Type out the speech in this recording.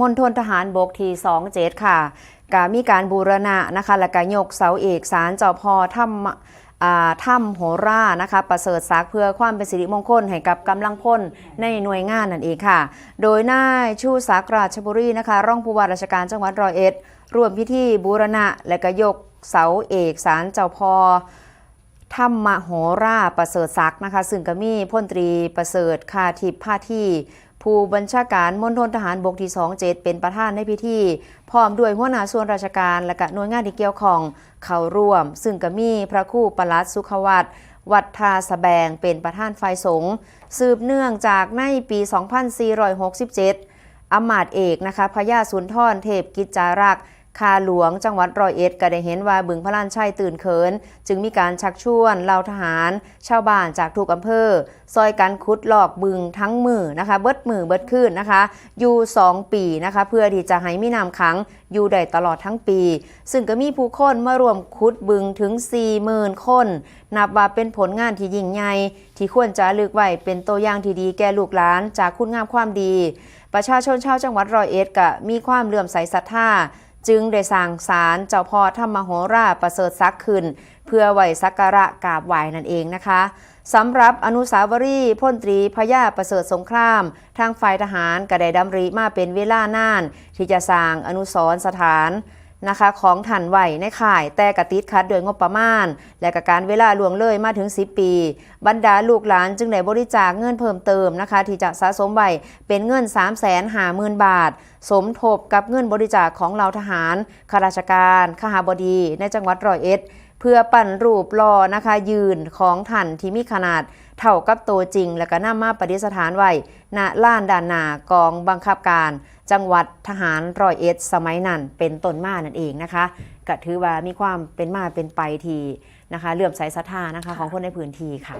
มณฑลทหารบกที่27 ค่ะกามีการบูรณะนะคะและก็ยกเสาเอกสารเจ้าพ่อถ้ำถ้ำโหรานะคะประเสริฐศักเพื่อความเป็นสิริมงคลให้กับกำลังพลในหน่วยงานนั่นเองค่ะ โดยนายชูศักราชบุรีนะคะรองผู้ว่าราชการจังหวัดร้อยเอ็ดร่วมพิธีบูรณะและก็ยกเสาเอกสารเจ้าพ่อธรรมโหราประเสริฐศักดิ์นะคะ ซึ่งก็มีพลตรีประเสริฐคาทิพย์พาที่ ผู้บัญชาการมณฑลทหารบกที่ 27 เป็นประธานในพิธี พร้อมด้วยหัวหน้าส่วนราชการและก็หน่วยงานที่เกี่ยวข้องเข้าร่วม ซึ่งก็มีพระครู่ประหลัดสุขวัตวัดทาสแบงเป็นประธานฝ่ายสงฆ์สืบเนื่องจากในปี 2467อมาตย์เอกนะคะพญาสุนทรเทพกิจจารักษ์ คาหลวงจังหวัดร้อยเอ็ดก็ได้เห็นว่าบึงพระลานชัยตื่นเขิน จึงมีการชักชวนเหล่าทหาร ชาวบ้านจากทุกอำเภอ ซอยกันขุดหลอกบึงทั้งมือนะคะ เบิดมือเบิดขึ้นนะคะ อยู่ 2 ปีนะคะ เพื่อที่จะให้มีน้ำขังอยู่ได้ตลอดทั้งปี ซึ่งก็มีผู้คนมารวมขุดบึงถึง 40,000 คน นับว่าเป็นผลงานที่ยิ่งใหญ่ที่ควรจะลึกไว้เป็นตัวอย่างที่ดีแก่ลูกหลานจากคุณงามความดี ประชาชนชาวจังหวัดร้อยเอ็ดก็มีความเลื่อมใสศรัทธา จึงได้สร้างศาลเจ้าพ่อธรรมโหราประเสริฐศักดิ์ขึ้น เพื่อไหวสักการะกราบไหวนั่นเองนะคะสำหรับอนุสาวรีย์พลตรีพญาประเสริฐสงคราม ทางฝ่ายทหารก็ได้ดำริมาเป็นเวลานาน ที่จะสร้างอนุสรสถาน นะคะของถ่านไหวในข่ายแต่กระติดคัดโดยงบประมาณ และกับการเวลาล่วงเลยมาถึง 10 ปี บรรดาลูกหลานจึงได้บริจาคเงินเพิ่มเติมนะคะ ที่จะสะสมไว้เป็นเงิน 3 5 0 0 0 0 บาท สมทบกับเงินบริจาคของเหล่าทหารข้าราชการข้าหาบดีในจังหวัดร้อยเอ็ด เพื่อปั่นรูปรอนะคะยืนของท่านที่มีขนาดเท่ากับตัวจริง และก็นำมาปฏิสถานไว้ณล้านด่านนากองบังคับการ จังหวัดทหารรอยเอ็ดสมัยนั้นเป็นต้นมานั่นเองนะคะก็ถือว่ามีความเป็นมาเป็นไปทีนะคะเลื่อมใสศรัทธานะคะของคนในพื้นที่ค่ะ